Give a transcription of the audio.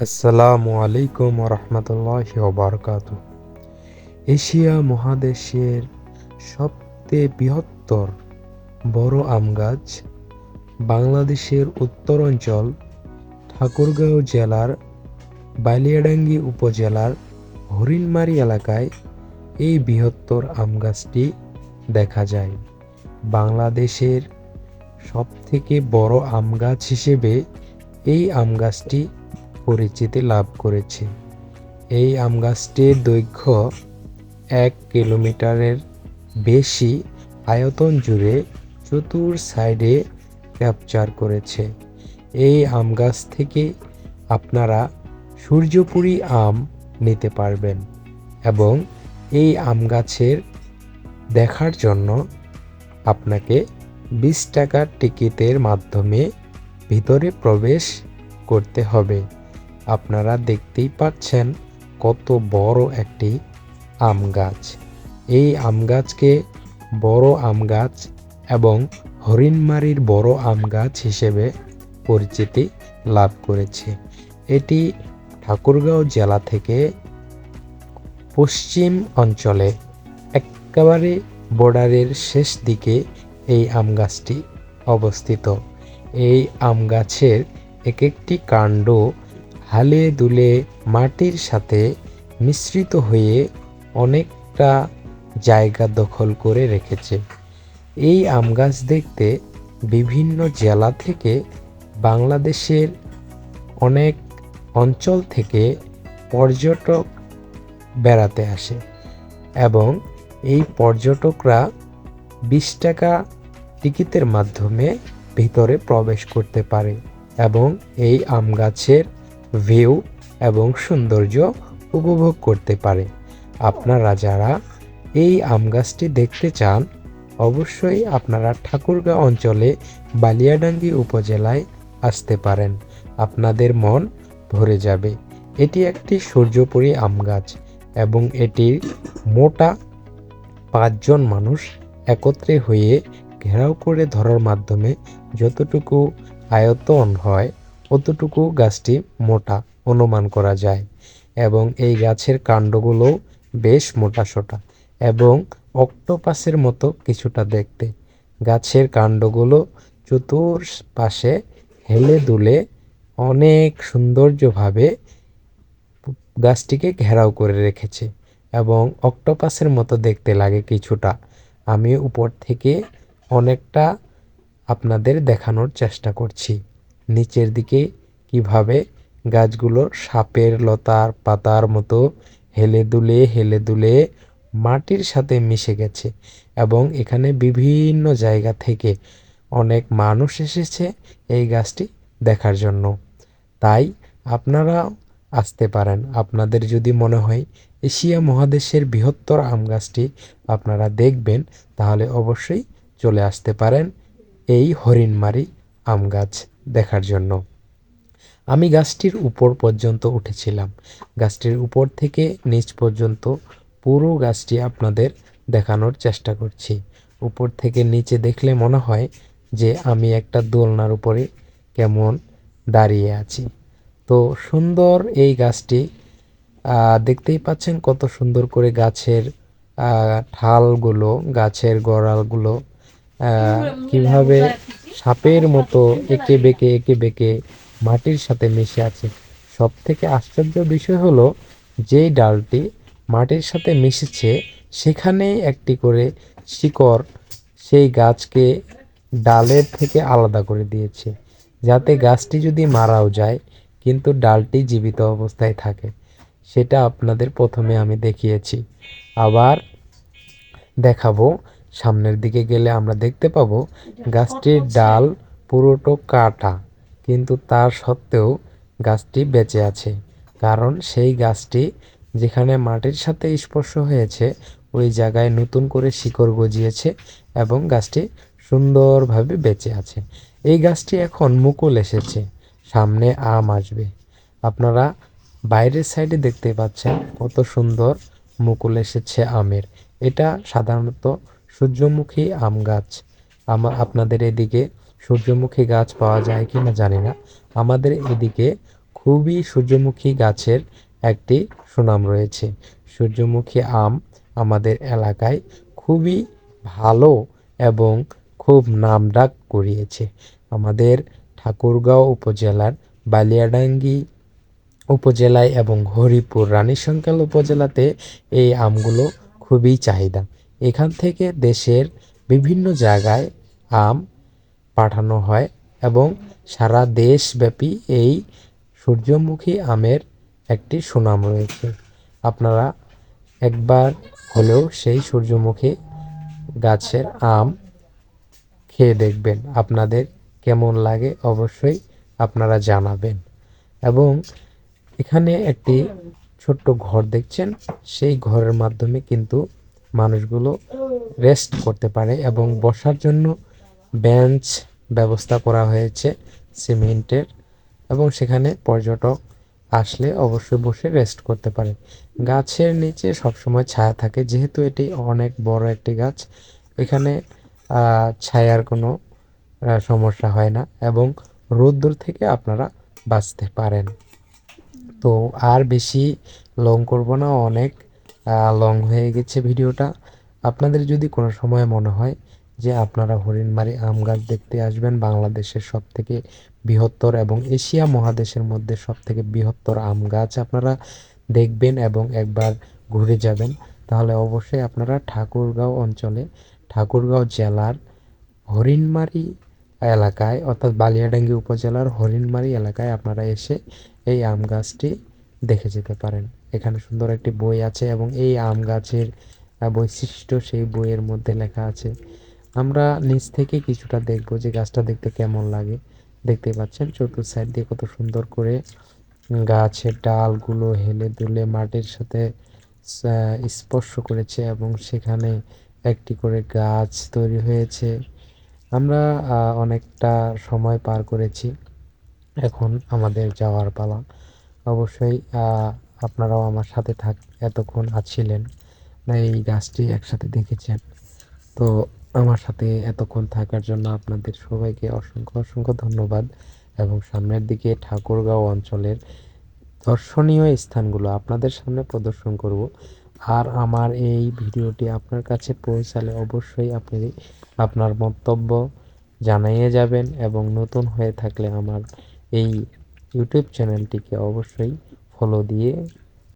আসসালামু আলাইকুম রহমতুল্লাহ বারকাত এশিয়া মহাদেশের সবচেয়ে বৃহত্তর বড় আম গাছ বাংলাদেশের উত্তরাঞ্চল ঠাকুরগাঁও জেলার বালিয়াডাঙ্গি উপজেলার হরিণমারি এলাকায় এই বৃহত্তর আম গাছটি দেখা যায়। বাংলাদেশের সবথেকে বড় আম গাছ হিসেবে এই আম গাছটি পরিচিতি লাভ করেছে। এই আম গাছটির দৈর্ঘ্য এক কিলোমিটারের বেশি আয়তন জুড়ে চতুর সাইডে ক্যাপচার করেছে। এই আম গাছ থেকে আপনারা সূর্যপুরি আম নিতে পারবেন এবং এই আম গাছের দেখার জন্য আপনাকে বিশ টাকার টিকিটের মাধ্যমে ভিতরে প্রবেশ করতে হবে। আপনারা দেখতেই পাচ্ছেন কত বড় একটি আম গাছ। এই আম গাছকে বড় আম গাছ এবং হরিণমারির বড় আম গাছ হিসেবে পরিচিতি লাভ করেছে। এটি ঠাকুরগাঁও জেলা থেকে পশ্চিম অঞ্চলে একেবারে বর্ডারের শেষ দিকে এই আম গাছটি অবস্থিত। এই আম গাছের এক একটি কাণ্ড হালে দুলে মাটির সাথে মিশ্রিত হয়ে অনেকটা জায়গা দখল করে রেখেছে। এই আম গাছ দেখতে বিভিন্ন জেলা থেকে বাংলাদেশের অনেক অঞ্চল থেকে পর্যটক বেড়াতে আসে এবং এই পর্যটকরা বিশ টাকা টিকিটের মাধ্যমে ভিতরে প্রবেশ করতে পারে এবং এই আম গাছের ভিউ এবং সৌন্দর্য উপভোগ করতে পারে। আপনারা যারা এই আম গাছটি দেখতে চান, অবশ্যই আপনারা ঠাকুরগাঁও অঞ্চলে বালিয়াডাঙ্গি উপজেলায় আসতে পারেন। আপনাদের মন ভরে যাবে। এটি একটি সূর্যপুরী আম গাছ এবং এটির মোটা পাঁচজন মানুষ একত্রে হয়ে ঘেরাও করে ধরার মাধ্যমে যতটুকু আয়তন হয় অতটুকু গাছটি মোটা অনুমান করা যায় এবং এই গাছের কাণ্ডগুলো বেশ মোটা সোটা এবং অক্টোপাসের মতো কিছুটা দেখতে। গাছের কাণ্ডগুলো চতুর্পাশে হেলে দুলে অনেক সৌন্দর্যভাবে গাছটিকে ঘেরাও করে রেখেছে এবং অক্টোপাসের মতো দেখতে লাগে কিছুটা। আমি উপর থেকে অনেকটা আপনাদের দেখানোর চেষ্টা করছি। নিচের দিকে কীভাবে গাছগুলো সাপের লতার পাতার মতো হেলে দুলে হেলে দুলে মাটির সাথে মিশে গেছে এবং এখানে বিভিন্ন জায়গা থেকে অনেক মানুষ এসেছে এই গাছটি দেখার জন্য। তাই আপনারা আসতে পারেন। আপনাদের যদি মনে হয় এশিয়া মহাদেশের বৃহত্তর আম গাছটি আপনারা দেখবেন, তাহলে অবশ্যই চলে আসতে পারেন এই হরিণমারি আম গাছ। দেখার জন্য। আমি গাছটির উপর পর্যন্ত উঠেছিলাম। গাছটির উপর থেকে নিচ পর্যন্ত পুরো গাছটি আপনাদের দেখানোর চেষ্টা করছি। উপর থেকে নিচে দেখলে মনে হয় যে আমি একটা দোলনার উপরে কেমন দাঁড়িয়ে আছি। তো সুন্দর এই গাছটি দেখতেই পাচ্ছেন কত সুন্দর করে গাছের ঠালগুলো গাছের গড়ালগুলো কীভাবে সাপের মতো এঁকে বেঁকে একে বেঁকে মাটির সাথে মিশে আছে। সব থেকে আশ্চর্য বিষয় হলো, যেই ডালটি মাটির সাথে মিশেছে, সেখানেই একটি করে শিকড় সেই গাছকে ডালের থেকে আলাদা করে দিয়েছে। যাতে গাছটি যদি মারাও যায়, কিন্তু ডালটি জীবিত অবস্থায় থাকে। সেটা আপনাদের প্রথমে আমি দেখিয়েছি। আবার দেখাবো সামনের দিকে গেলে আমরা দেখতে পাবো গাছটির ডাল পুরোটো কাটা, কিন্তু তার সত্ত্বেও গাছটি বেঁচে আছে। কারণ সেই গাছটি যেখানে মাটির সাথে স্পর্শ হয়েছে, ওই জায়গায় নতুন করে শিকড় গজিয়েছে এবং গাছটি সুন্দরভাবে বেঁচে আছে। এই গাছটি এখন মুকুল এসেছে, সামনে আম আসবে। আপনারা বাইরের সাইডে দেখতে পাচ্ছেন কত সুন্দর মুকুল এসেছে আমের। এটা সাধারণত সূর্যমুখী আম গাছ। আমা আপনাদের এদিকে সূর্যমুখী গাছ পাওয়া যায় কি না জানি না। আমাদের এদিকে খুবই সূর্যমুখী গাছের একটি সুনাম রয়েছে। সূর্যমুখী আম আমাদের এলাকায় খুবই ভালো এবং খুব নাম ডাক করিয়েছে। আমাদের ঠাকুরগাঁও উপজেলার বালিয়াডাঙ্গি উপজেলায় এবং হরিপুর রানীশঙ্কাল উপজেলাতে এই আমগুলো খুবই চাহিদা। এখান থেকে দেশের বিভিন্ন জায়গায় আম পাঠানো হয় এবং সারা দেশব্যাপী এই সূর্যমুখী আমের একটি সুনাম রয়েছে। আপনারা একবার হলেও সেই সূর্যমুখী গাছের আম খেয়ে দেখবেন। আপনাদের কেমন লাগে অবশ্যই আপনারা জানাবেন। এবং এখানে একটি ছোট্ট ঘর দেখছেন। সেই ঘরের মাধ্যমে কিন্তু মানুষগুলো রেস্ট করতে পারে এবং বসার জন্য বেঞ্চ ব্যবস্থা করা হয়েছে সিমেন্টের এবং সেখানে পর্যটক আসলে অবশ্যই বসে রেস্ট করতে পারে। গাছের নিচে সবসময় ছায়া থাকে, যেহেতু এটি অনেক বড় একটি গাছ, এখানে ছায়ার কোনো সমস্যা হয় না এবং রোদ্দুর থেকে আপনারা বাঁচতে পারেন। তো আর বেশি লং করব না, অনেক লং হয়ে গেছে ভিডিওটা। আপনাদের যদি কোনো সময় মনে হয় যে আপনারা হরিণমারি আম গাছ দেখতে আসবেন, বাংলাদেশের সব থেকে বৃহত্তর এবং এশিয়া মহাদেশের মধ্যে সব থেকে বৃহত্তর আম গাছ আপনারা দেখবেন এবং একবার ঘুরে যাবেন, তাহলে অবশ্যই আপনারা ঠাকুরগাঁও অঞ্চলে, ঠাকুরগাঁও জেলার হরিণমারি এলাকায়, অর্থাৎ বালিয়াডাঙ্গি উপজেলার হরিণমারি এলাকায় আপনারা এসে এই আম গাছটি দেখে যেতে পারেন। এখানে সুন্দর একটি বই আছে এবং এই আম গাছের বৈশিষ্ট্য সেই বইয়ের মধ্যে লেখা আছে। আমরা নিচ থেকে কিছুটা দেখব যে গাছটা দেখতে কেমন লাগে। দেখতে পাচ্ছেন চতুর্থ সাইড দিয়ে কত সুন্দর করে গাছের ডালগুলো হেলে দুলে মাটির সাথে স্পর্শ করেছে এবং সেখানে একটি করে গাছ তৈরি হয়েছে। আমরা অনেকটা সময় পার করেছি। এখন আমাদের যাওয়ার পালা। অবশ্যই আপনারাও আমার সাথে থাক, এতক্ষণ আছিলেন না, এই গাছটি একসাথে দেখেছেন। তো আমার সাথে এতক্ষণ থাকার জন্য আপনাদের সবাইকে অসংখ্য অসংখ্য ধন্যবাদ এবং সামনের দিকে ঠাকুরগাঁও অঞ্চলের দর্শনীয় স্থানগুলো আপনাদের সামনে প্রদর্শন করব। আর আমার এই ভিডিওটি আপনার কাছে পৌঁছালে অবশ্যই আপনি আপনার মন্তব্য জানাইয়ে যাবেন এবং নতুন হয়ে থাকলে আমার এই ইউটিউব চ্যানেলটিকে অবশ্যই ফলো দিয়ে